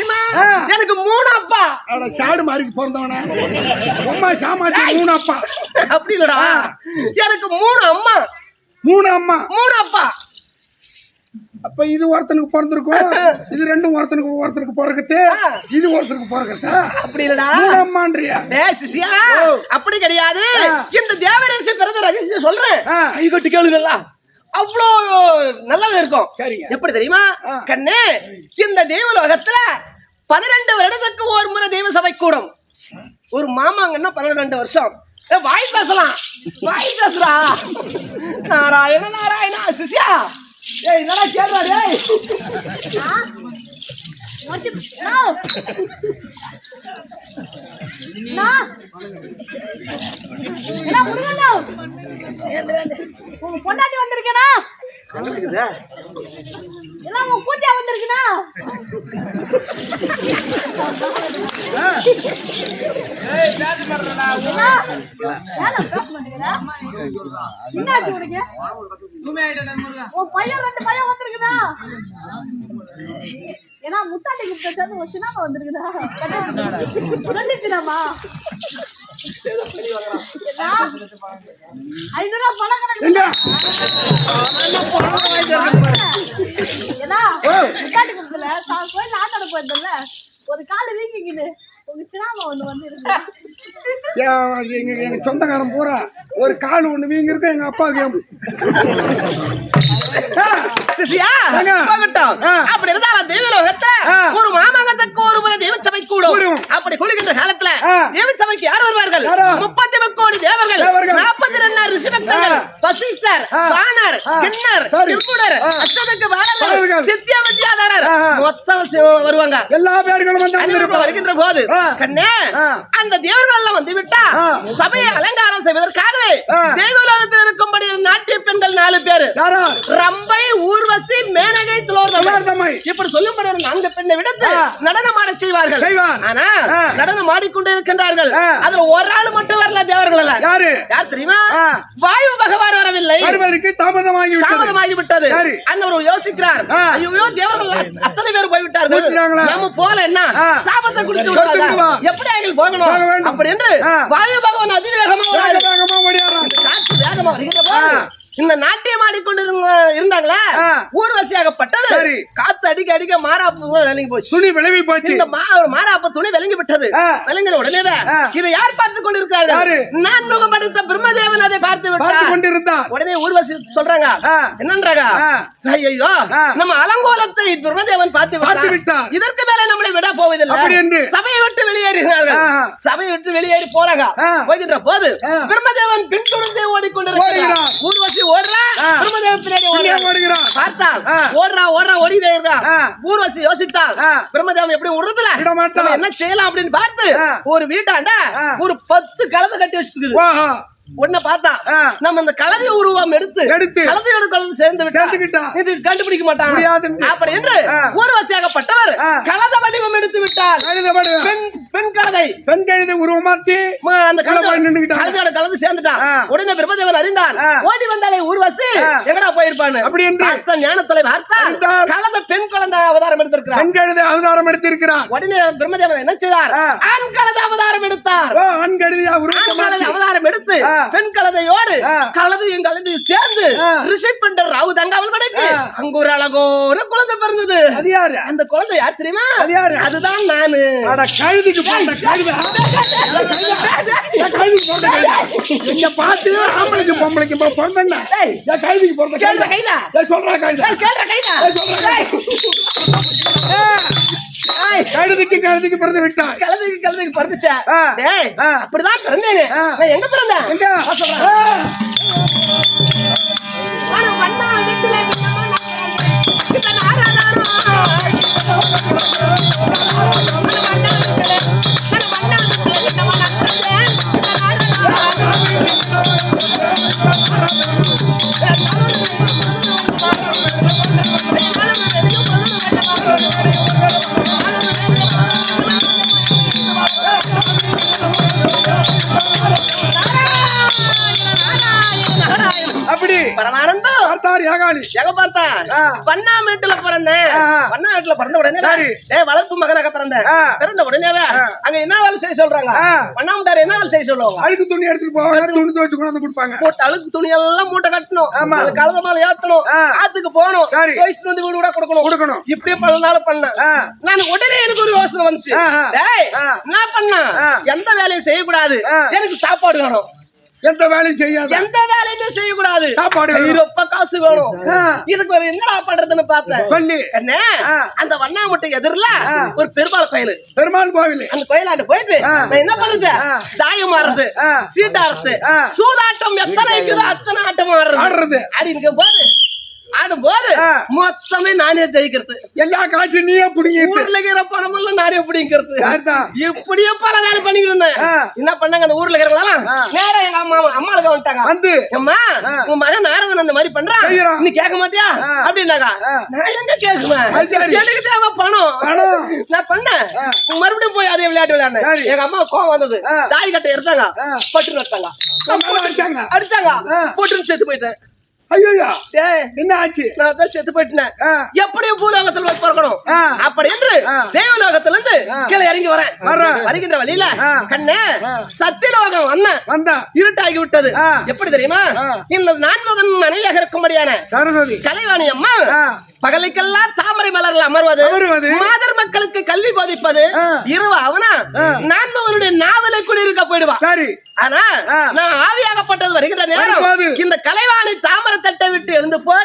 தெரியுமா. எனக்கு மூணு அப்பா அட சாடு மாறிக்கு பிறந்தவன? அம்மா சாமாச்சி மூணு அப்பா அப்படி இல்லடா. எனக்கு மூணு அம்மா. மூணு அம்மா. மூணு அப்பா அப்ப இது ஒருத்தனுக்கு பிறந்திருக்கும் இது ரெண்டும் ஒருத்தனுக்கு ஒருத்தனுக்கு பிறகுது இது ஒருத்தனுக்கு பிறகுது அப்படி இல்லடா. அம்மான்றியா? சிசியா அப்படி கிடையாது. இந்த தேவரேசி பிறந்த ரகசியம் சொல்றேன். கை கட்டி கேளுங்களா அவ்வளோ நல்லது இருக்கும். சரிங்க. எப்படி தெரியுமா. கண்ணு இந்த தெய்வலோகத்துல பன்னிரெண்டு வருடத்துக்கு ஒரு முறை தெய்வ சபை கூடும். ஒரு மாமாங்கன்னா பன்னிரெண்டு வருஷம்? ஏய், வாய் பேசலாம். வாய் பேசுறா நாராயண நாராயணா சிசியா ஏய் என்னடா டேய். உங்க பொண்டாட்டி வந்திருக்கனா? உங்க பூஜா வந்திருக்கனா உன் பையன் ரெண்டு பையன் வந்திருக்குதா ஏன்னா முத்தாண்டி கிட்ட சேர்ந்து ஒரு சின்னாமா வந்திருக்குதா சின்னாமா ஐநூறு பணம் கணக்கு. எங்க? ஏதா முத்தாண்டி தான் கோயில் ஆட்டாட போயிருந்தல ஒரு கால் வீங்கிக்கிது உங்க சின்னாமா ஒண்ணு வந்து இருக்கு எங்க எங்க சொந்தக்காரன் பூரா ஒரு கால் ஒண்ணு வீங்க இருக்கு எங்க அப்பாவுக்கு சிசியா. அப்படி இருந்தாலும் தெய்வலோகத்தை. ஒரு மாமங்கத்துக்கு ஒரு முறை தெய்வ சபை கூடும். அப்படி குளிக்கின்ற காலத்துல. தெய்வ சபைக்கு யார் வருவார்கள்? முப்பத்தி கோடி தேவர்கள். நாற்பத்தி ரெண்டு ரிஷிபக்தர்கள். வசிஷ்டர். வானர். கிண்ணர் ஆ. அஷ்டதக்கு வாரர்கள். சித்திய வித்யாதரர். மொத்தம் வருவாங்க எல்லா பேர்களும் வந்து. வருகின்ற போது. கண்ணே. அந்த தேவர்கள் எல்லாம் வந்து விட்டா. சபையை அலங்காரம் செய்வதற்காகவே ஆ. தெய்வலோகத்தில் இருக்கும்படி நாட்டிய பெண்கள் நாலு பேரு ரம்பை ஊர்வசி மேனகை துளோர்தமை. இப்படி சொல்லும்படி நான்கு பெண்ணை விடுத்து. நடனம் ஆடச் செய்வார்கள் செய்வார். ஆனா. நடனம் ஆடிக்கொண்டு இருக்கின்றார்கள். அதுல ஒரு ஆள் மட்டும் வரல தேவர்கள் யாரு யார் தெரியுமா. வாயு பகவான் வரவில்லை வருவதற்கு தாமதமாகி விட்டது தாமதமாகி விட்டது சரி. அன்னொரு யோசிக்கிறார். ஐயோ தேவர்கள் அத்தனை பேர் போய்விட்டார்கள்? நம்ம போல என்ன. சாபத்தை குடித்து. எப்படி அவர்கள் போக போகணும். அப்படி என்று. வாயு பகவான் அதிவேகமா வேக வராரு. வேகமா ஓடியாரான் காற்று வேகமா வருகிற. இந்த நாட்டியம் ஆடிக்கொண்டு இருந்தாங்களா. ஊர்வசியாகப்பட்டது சரி. காத்து அடிக்க அடிக்க மாறாப்பு விளங்கி போச்சு துணி விளைவி போச்சு இந்த மா ஒரு மாறாப்ப துணி விளங்கி விட்டது ஆ. விளங்கின உடனே. இதை யார் பார்த்து கொண்டிருக்காரு? நான் முகம் படித்த பிரம்மதேவன் அதை பார்த்து விட்டார் கொண்டிருந்தார் உடனே ஊர்வசி சொல்றாங்க. என்னன்றாங்க. ஐயோ. நம்ம அலங்கோலத்தை பிரம்மதேவன் பார்த்து பார்த்து விட்டார். இதற்கு மேல நம்மளை விட போவதில்லை. சபையை விட்டு வெளியேறினார்கள். சபையை விட்டு வெளியேறி போறாங்க. போகின்ற போது. பிரம்மதேவன் பின்தொடர்ந்தே ஓடிக்கொண்டிருக்கிறார். ஊர்வசி ஓடுறா. பிரம்மதேவன் பின்னாடி. ஓடுகிறார். பார்த்தால். ஓடுறா ஓடுறா இருக்கா ஆ. ஊர்வசி யோசித்தால். பிரம்மதேவன் எப்படி விடுறதுல விட. நம்ம என்ன செய்யலாம் அப்படின்னு பார்த்து. ஒரு வீட்டாண்ட. ஒரு பத்து கலதை கட்டி வச்சிருக்குது உடனே பார்த்தா. நம்ம இந்த கலதை உருவம் எடுத்து எடுத்து. கலதையோட கலந்து சேர்ந்து விட்டா சேர்ந்துக்கிட்டா. இது கண்டுபிடிக்க முடியாதுன்னு. அப்படி என்று. ஊர்வசியாகப்பட்டவர். கலத வடிவம் எடுத்து கழுதபடு பெண் பெண் கலதை பெண் கழுது உருவமாச்சு அந்த. கலதையோட கலந்து சேர்ந்துட்டான். உடனே பிரம்மதேவன் அறிந்தான். ஓடி வந்தாலே ஊர்வசி. எங்கடா போயிருப்பான்னு அப்படி என்று. பார்த்தால் அறிந்தார். கலத பெண் குழந்தை அவதாரம் எடுத்திருக்கிறார் பெண் கழுது அவதாரம் எடுத்திருக்கிறார் உடனே பிரம்மதேவன் என்ன செய்தார். ஆண் கலத அவதாரம் எடுத்தார் ஆண் கழுதியா அவதாரம் எடுத்து. பெண் கலதையோடு ஆ. கலதையும் கலதையும் சேர்ந்து. ரிஷப் பண்ற ராவு தங்காவல் படைக்கு. அங்க ஒரு அழகோர குழந்தை பிறந்தது அது யாரு அந்த குழந்தை யார் தெரியுமா அது யாரு? அதுதான் நானு அட கழுதிக்கு போட்ட கழுதை கழுதிக்கு போட்ட கழுதை எங்க பாத்து ஆம்பளைக்கு பொம்பளைக்கு போ- பிறந்தேன்ன ஏய், கழுதிக்கு பிறந்த கழுதை கைதா. சொல்றா கழுதை கேளுடா, கைதா. சொல்றா கழுதிக்கு கழுதிக்கு பிறந்து விட்டாய் கழுதைக்கு கழுதைக்கு பிறந்துச்சா. டேய். அப்படிதான் பிறந்தேனே. நான் எங்க பிறந்தேன்? எங்க? மண்ணா வீட்டுல பிறந்தேன். பிறந்த உடனே ஆ. அங்க என்ன வேலை செய்ய சொல்றாங்க ஆ. பண்ணாமட்டாரு என்ன வேலை செய்ய சொல்லுவாங்க அழுக்கு துணி எடுத்துட்டு போவாங்க துணி துவைச்சு கொண்டு வந்து கொடுப்பாங்க போட்டு அழுக்கு துணி எல்லாம் மூட்டை கட்டணும் ஆமா. அது கழுத மேல ஏத்தணும். ஆத்துக்கு போகணும் சரி. வயசுல வந்து வீடு கூட கொடுக்கணும் கொடுக்கணும். இப்படியே பல நாள் பண்ணேன். நான் உடனே எனக்கு ஒரு யோசனை வந்துச்சு. என்ன பண்ணா ஆ. எந்த வேலையும் செய்யக்கூடாது. எனக்கு சாப்பாடு வேணும் எந்த வேலையும் செய்யாத எந்த வேலையுமே செய்யக்கூடாது சாப்பாடு வேணும். ரொம்ப காசு வேணும். இதுக்கு ஒரு என்னடா பண்றதுன்னு பார்த்தேன் சொல்லி என்ன. அந்த வண்ணாமட்டை எதிரில. ஒரு பெருமாள் கோயில் பெருமாள் கோவில் அந்த கோயிலாண்டு போயிட்டு என்ன பண்ணுது. தாயம் ஆடுறது. சீட்டாடுறது. சூதாட்டம் எத்தனை இருக்குதோ அத்தனை ஆட்டம் ஆடுறது ஆடுறது. ஆடி இருக்கும் போது ஆடும் போது ஆ. மொத்தமே நானே ஜெயிக்கிறது எல்லா காட்சியும் நீயே பிடிங்கிட்டு ஊர்ல இருக்கிற பணம் எல்லாம் நானே பிடிங்கிறது? இப்படியே பல நாள் பண்ணிக்கிட்டு இருந்தேன். என்ன பண்ணாங்க அந்த ஊர்ல இருக்கிறவங்க ஆ. நேரா எங்க அம்மா அம்மாளுக்கு வந்துட்டாங்க வந்து அம்மா. உன் மகன் நாரதன் அந்த மாதிரி பண்றான். நீ கேட்க மாட்டியா. அப்படின்னாக்கா. நான் எங்க சரி. எனக்கு தேவை பணம். நான் பண்ணேன். மறுபடியும் போய் அதே விளையாட்டு விளையாடுனேன். எங்க அம்மா கோவம் வந்தது. தாய் கட்டை எடுத்தாங்க. பட்டு நட்டாங்க அடிச்சாங்க. போட்டுன்னு செத்து போயிட்டேன் ஐயோ என்ன ஆச்சு நான் தான் செத்து போயிட்டேன் ஆ. எப்படியும் பூலோகத்தில் போய் பிறக்கணும். அப்படி என்று. தேவலோகத்துல இருந்து. கீழே இறங்கி வரேன் வர்றேன். வருகின்ற வழியில. கண்ணே. சத்தியலோகம் வந்தேன் வந்தா இருட்டாகி விட்டது. எப்படி தெரியுமா. இந்த நான்மகன் மனைவியாக இருக்கும்படியான சரஸ்வதி கலைவாணி அம்மா. பகலுக்கெல்லாம் தாமரை மலர்ல அமர்வது. மாதர் மக்களுக்கு கல்வி போதிப்பது. இரவு அவனா ஆ. போயிடுவான் சரி ஆனா. நான் ஆவியாகப்பட்டது வருகிற நேரம். இந்த கலைவாணி தாமரை தட்டை விட்டு எழுந்து போக.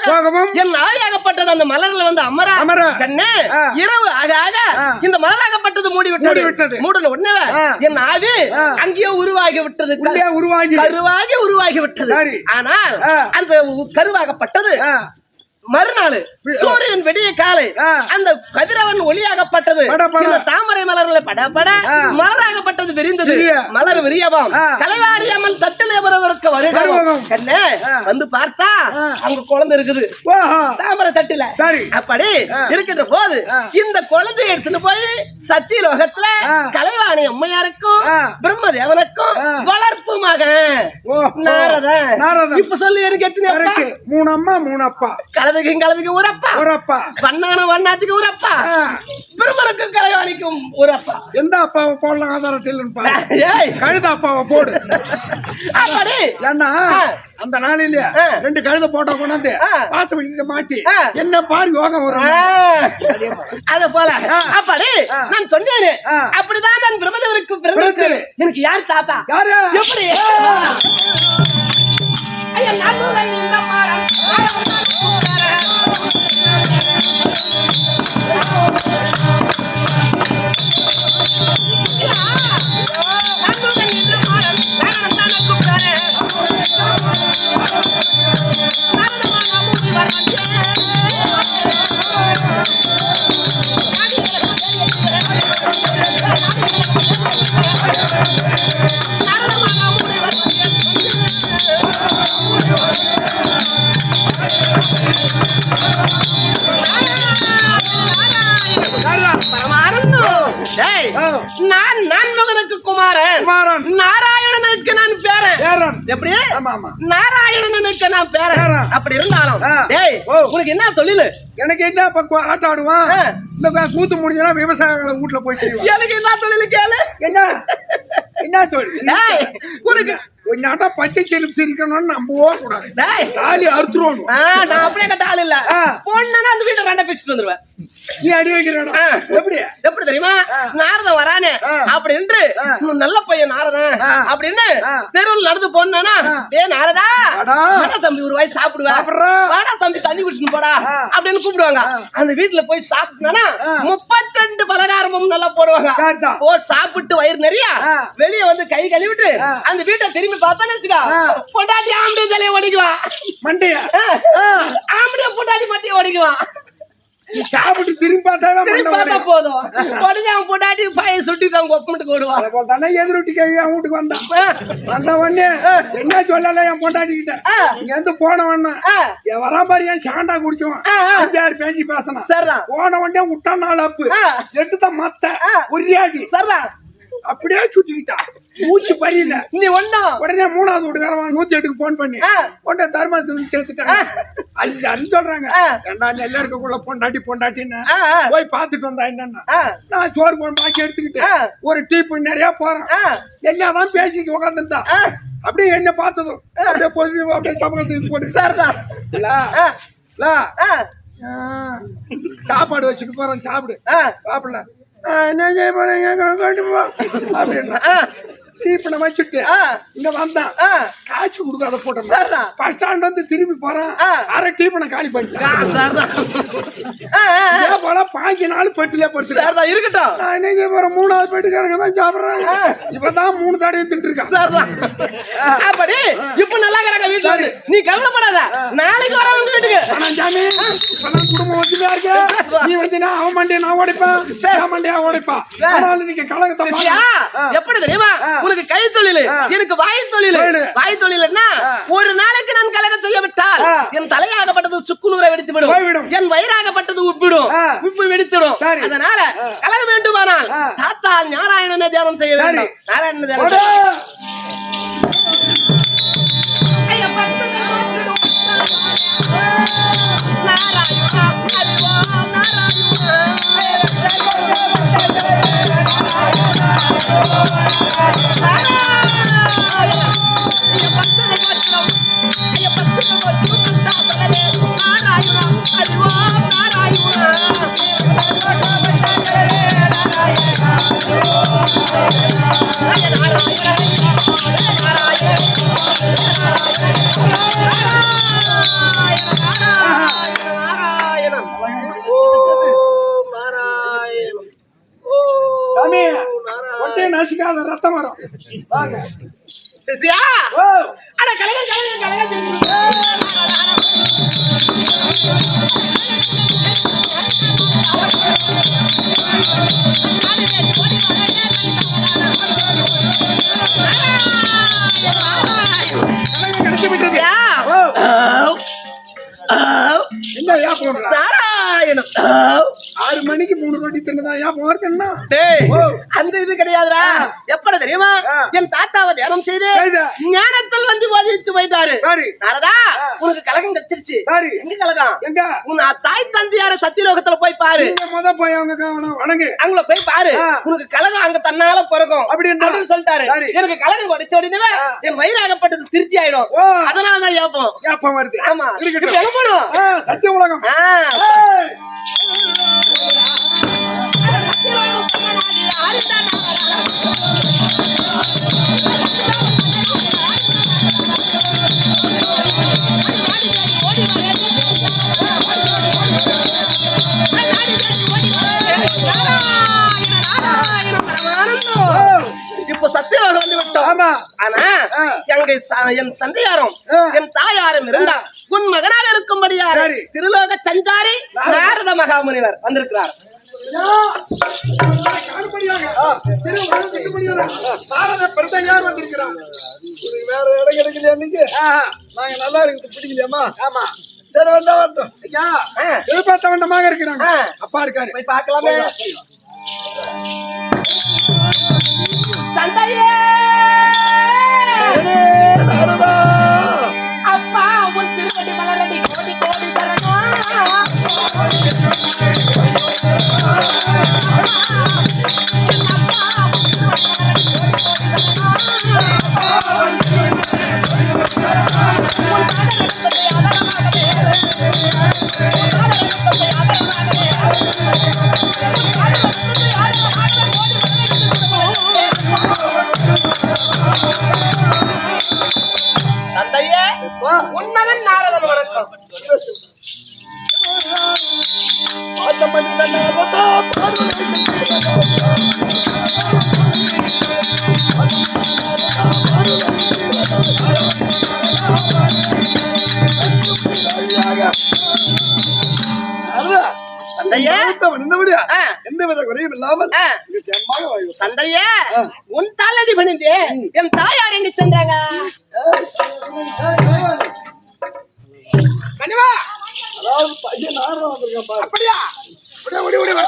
என் ஆவியாகப்பட்டது அந்த மலர்ல வந்து அமர அமர. கண்ணே. இரவு ஆக ஆக. இந்த மலராகப்பட்டது மூடி விட்டது மூடி விட்டது. மூடின உடனே. என் ஆவி. அங்கேயோ உருவாகி விட்டது உருவாகி கருவாகி உருவாகி விட்டது. ஆனால். அந்த கருவாகப்பட்டது. மறுநாள் சூரியன் விடிய காலை. அந்த கதிரவன் ஒளியாகப்பட்டது பட பட. இந்த தாமரை மலர்களை பட பட ஆ. மலராகப்பட்டது விரிந்தது. மலர் விரியவும். கலைவாரியாமல் தட்டிலே வருவதும். கண்ணே ஆ. வந்து பார்த்தா. அங்க குழந்தை இருக்குது தாமரை தட்டுல சரி. அப்படி. இருக்கின்ற போது. இந்த குழந்தையை எடுத்துட்டு போய் சத்தியலோகத்துல ஆ. கலைவாணி அம்மையாருக்கும். பிரம்மதேவனுக்கும். வளர்ப்பு மகன் ஓஹோ. நாரதன் நாரதன். இப்ப சொல்லு எனக்கு எத்தனை கரெக்ட். மூணு அம்மா மூணு அப்பா கலவைக்கும் கலவைக்கும் ஒரு அப்பா ஒரு அப்பா வண்ணான வண்ணாத்துக்கு ஒரு அப்பா. பெருமனுக்கும் கலைவாணிக்கும் ஒரு அப்பா எந்த அப்பாவை போடலாம் ஆதாரம் ஏய். கழுத அப்பாவை போடு. ஏன்னா. அந்த நாளில. ரெண்டு கழுத போட்டோ கொண்டாந்து வீட்டுல மாட்டி. என்ன பாரு யோகம் வரும். அத போல. அப்படி. நான் சொன்னேனே. அப்படிதான் நான் பிறந்திருக்கிறேன் எனக்கு யார் தாத்தா? யாரு? எப்படி? ஐயா நடுவுல இந்த மரம் எப்படி? நாராயணனுக்கு நான் பேரன். அப்படி இருந்தாலும். டேய். உனக்கு என்ன தொழில்? எனக்கு என்ன பக்கம் ஆட்டம் ஆடுவான். இந்த கூத்து முடிஞ்சா விவசாயிகளை வீட்டுல போய் செய்வான். எனக்கு என்ன தொழில் கேளு? என்ன? என்ன தொழில்? டேய் உனக்கு கொஞ்சம் பச்சை செருப்பு சிரிக்கணும்னு நம்பவே கூடாது. டேய். தாலி அறுத்துருவோம் நான் அப்படியே ஆள் இல்ல. பொண்ணுன்னா அந்த வீட்டை ரெண்டா பிச்சுட்டு வந்துருவேன். நீ அடி வைக்கிறடா ஆ. எப்படி எப்படி தெரியுமா நாரதன் வரானே. "உன் நல்ல பையன் நாரதன். அப்படின்னு. தெருவில் நடந்து போனானா. ஏ நாரதா வாடா. தம்பி ஒரு வாய் சாப்பிடுவா சாப்பிடுறேன். வாடா தம்பி தண்ணி குடிச்சுட்டு போடா. அப்படின்னு கூப்பிடுவாங்க அந்த வீட்டுல போய் சாப்பிட்டானா. முப்பத்தி ரெண்டு பலகாரமும் நல்லா போடுவாங்க. ஓ சாப்பிட்டு வயிறு நிறைய. வெளிய வந்து கை கழுவிட்டு. அந்த வீட்டை திரும்பி பார்த்தான்னு வச்சுக்கோ ஆ. பொண்டாட்டி ஆம்பளை தலையை ஒடிக்குவான் மண்டையா ஆம்பளை பொண்டாட்டி மட்டியை ஒடிக்குவான் சாப்பிட்டு திரும்பி பார்த்தா. போதும் உடனே அவன் பொண்டாட்டி பையன் சுட்டிட்டு அவங்க ஒப்பிட்டு ஓடுவான் அதை போல தானே எதிரொட்டி கேள்வி அவன் வீட்டுக்கு வந்தான் வந்த உடனே என்ன சொல்லல என் பொண்டாட்டிக்கிட்ட ஆ. இங்க இருந்து போன உடனே. என் வரா மாதிரி என் சாண்டா குடிச்சுவான். அஞ்சாறு பேசி பேசணும் போன உடனே விட்டான் நாலு அப்பு. எட்டு தான் மத்த. உரியாடி சரிதான் அப்படியே சுத்திக்கிட்டா. மூச்சு பறியில நீ ஒண்ணும் உடனே மூணாவது வீட்டுக்காரன் நூத்தி எட்டுக்கு போன் பண்ணி. உடனே தர்மாசத்துக்கு சேர்த்துட்டாங்க அது அது சொல்றாங்க. ரெண்டா நெல்ல இருக்கக்குள்ள பொண்டாட்டி பொண்டாட்டின்னு. போய் பார்த்துட்டு வந்தா என்னன்னா. நான் சோறு குழம்பு ஆக்கி எடுத்துக்கிட்டு. ஒரு டீ பண்ணி நிறைய போறேன். எல்லாம் தான் பேசிட்டு உட்காந்துருந்தா. அப்படியே என்ன பார்த்ததும் அப்படியே போய் அப்படியே சமூகத்துக்கு போட்டு ஆ, ஆ, சாப்பாடு வச்சுட்டு போறேன் சாப்பிடு. சாப்பிடல என்ன செய்ய போறீங்க? கொண்டு போ. அப்படின்னா ஆ, டீப்பனை வச்சுட்டு இங்க வந்தான். காய்ச்சி கொடுக்காத போட்டேன் சரிதான். பஸ் ஸ்டாண்ட் வந்து திரும்பி போறான். அரை டீப்பனை காலி பண்ணிட்டேன் ஆ. இதே போல பாஞ்சு நாள் பெட்டிலே படுத்துட்டேன் சரிதான் இருக்கட்டும். நான் என்ன செய்ய போறேன்? மூணாவது பெட்டுக்காரங்க தான் சாப்பிடுறாங்க. இப்பதான் மூணு தடவை திட்டு இருக்கான். சரிதான் அப்படி. இப்ப நல்லா கிடக்க வீட்டுல. நீ கவலைப்படாத. நாளைக்கு வர உங்க வீட்டுக்கு ஆனா சாமி இப்பதான் குடும்பம் ஒத்துமையா இருக்கு. நீ வந்தீங்கன்னா அவன் மண்டியை நான் உடைப்பேன். அவன் மண்டியை அவன் உடைப்பான். ஆனாலும் நீங்க கலகத்தை சிஷ்யா பாருங்க. எப்படி தெரியுமா? உனக்கு கை தொழில் எனக்கு வாய் தொழில். வாய் தொழில் என்ன ஒரு நாளைக்கு நான் கலகம் செய்ய விட்டால். என் தலையாகப்பட்டது சுக்குநூரை வெடித்து விடும். என் வயிறாகப்பட்டது உப்பிடும். உப்பு வெடித்திடும். அதனால கலகம் வேண்டுமானால். தாத்தா நாராயணனை தியானம் செய்ய. வேண்டும். நாராயணனை தியானம் நாராயணம் Oh. மணிக்கு மூணு ரொட்டி தின்னதான் யா போறது என்ன டேய் ஓ. அந்த இது கிடையாதுடா. எப்படி தெரியுமா. என் தாத்தாவை தியானம் செய்து. ஞானத்தில் வந்து போதித்து சரி. நாரதா உனக்கு கலகம் கிடைச்சிருச்சு. சரி. எங்க கலகம்? எங்க? உன் தாய் தந்தையார சத்தியலோகத்துல போய் பாரு. முத போய் அவங்க வணங்கு. அங்க போய் பாரு. உனக்கு கலகம் அங்க தன்னால பிறக்கும். அப்படின்னா? சொல்லிட்டாரு. எனக்கு கலகம் குறைச்ச உடனே என் வயிறாகப்பட்டது திருப்தி ஆயிடும். அதனாலதான் ஏப்போம். ஏப்பம் வருது. ஆமா. இருக்கட்டும். சத்திய உலகம். ச- என் தந்தையாரும். என் தாயாரும் இருந்தா உன் மகனாக இருக்கும்படியாக சரி. திருலோக சஞ்சாரி நாரத. மகாமுனிவர் வந்திருக்கிறார். வேற இடம் கிடைக்கலையா ஆஹா, நாங்க நல்லா இருக்குது பிடிக்கலையாமா ஆமா. சரி வந்தா வரட்டும். ஐயா. எதிர்பார்த்த வண்டமாக இருக்கிறாங்க. அப்பா இருக்காரு போய் பார்க்கலாமே. தந்தையே உன்மகன் நாரதன் வணக்கம். பார்த்த பண்ணி நாரதா பார்வதி நாரதா தந்தையே மூத்தவன் இருந்தபடியா ஆ. எந்த வித குறையும் இல்லாமல் தந்தையே உன் தாளடி பணிந்து என் தாயார் எங்க சென்றாங்க? கனிவா. அதாவது பையன் பாரு. அப்படியா? அப்படியே ஓடி ஓடி வர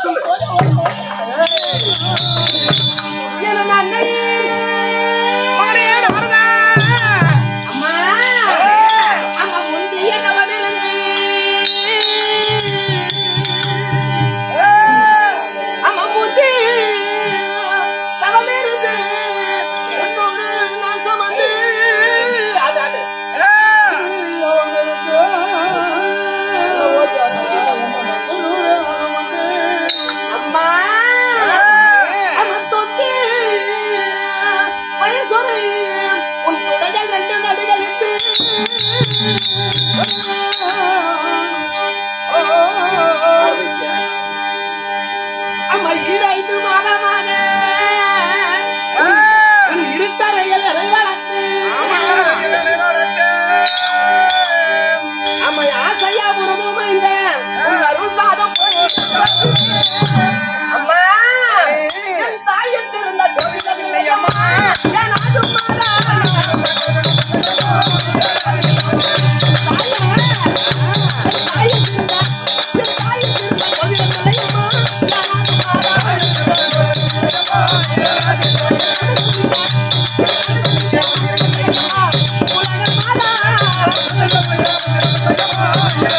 Thank you.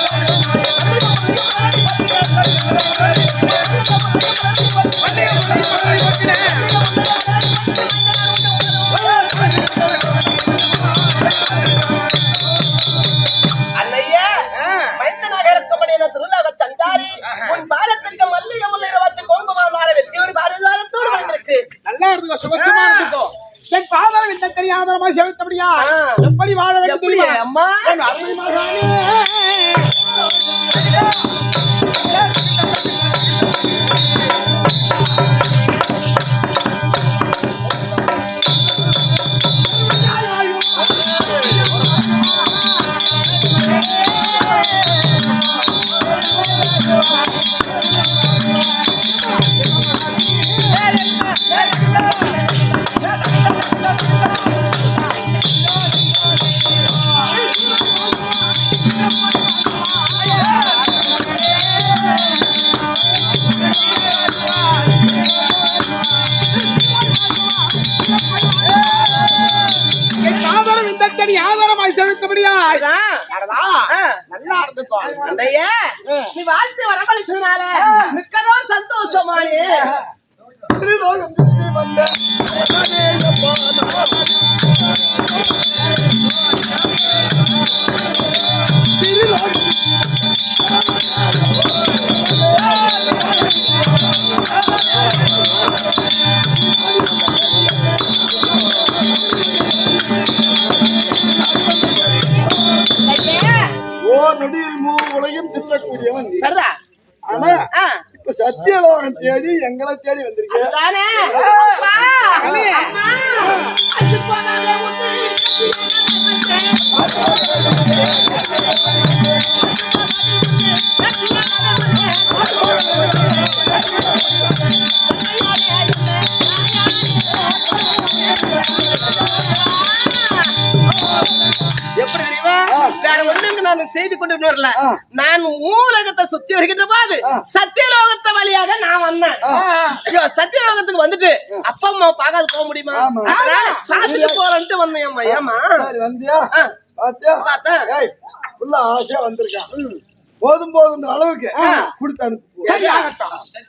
வந்த சத்தியலோகம் தேடி எங்களை தேடி வந்திருக்கேன். எப்படி தெரியுமா? வேற ஒண்ணுங்க நான் செய்து கொண்டு வரல. நான் ஊலகத்தை சுத்தி வருகின்ற போது சத்தியலோகத்தை வழியாக நான் வந்தேன். சத்தியலோகத்துக்கு வந்துட்டு அப்பா அம்மா பார்க்காத போக முடியுமா? பார்த்துட்டு போறேன்ட்டு வந்தேன் அம்மா. ஏமா வந்தியா? ஆ. பாத்தியா? பார்த்தேன் உள்ள ஆசையா வந்திருக்கான் போதும் போதும் அளவுக்கு கொடுத்து அனுப்பு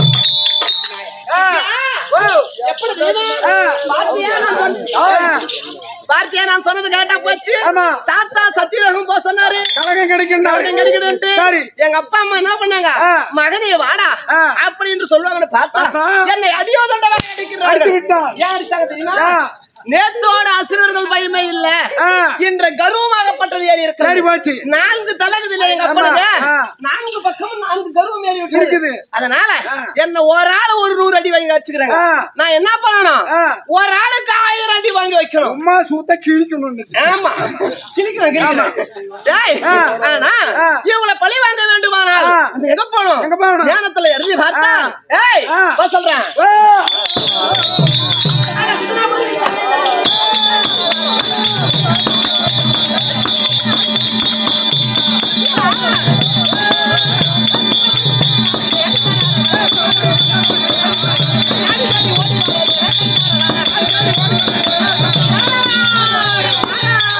பார்த்தியா நான் சொன்னது கேட்டா போச்சு. தாத்தா சத்தியலோகம் போக சொன்னாரு கலகம் கிடைக்கண்டா கலகம் கிடைக்கணும்ட்டு சரி எங்க அப்பா அம்மா என்ன பண்ணாங்க ஆ. மகனே வாடா. அப்படின்னு சொல்லுவாங்கன்னு பார்த்தா. என்னை அடியோதண்ட வேலை அடித்து அடிக்கிறார்கள் விட்டார் ஏன் அடிச்சாங்க தெரியுமா ஆ. நேத்தோட அசுரர்கள் பயமே இல்ல ஆ. என்ற கர்வமாகப்பட்டது ஏறி சரி இருக்கு போச்சு நான்கு தலகுதுல எங்க அப்பனுங்க. நான்கு பக்கமும் நான்கு கர்வம் ஏறி. இருக்குது. அதனால. என்ன ஒரு ஆள் ஒரு நூறு அடி வாங்கி வச்சுக்கிறேங்க ஆ. நான் என்ன பண்ணணும். ஒரு ஆளுக்கு ஆயிரம் அடி வாங்கி வைக்கணும் அம்மா சூத்த கிழிக்கணும். ஆமா கிழிக்கிறேன் கிழிக்கிறேன். ஆனா. இவங்களை பழி வாங்க வேண்டுமானால் எங்க போகணும் எங்க போகணும்? ஞானத்துல இறங்கி பார்த்தா ஏய் சொல்றேன்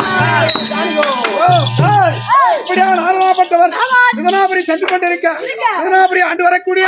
ஆ, ஓ, ஏய், இப்படியா நாராயணப்பட்டவர் இதனாபுரி சென்று கொண்டிருக்க இதனாபுரி ஆண்டு வரக்கூடிய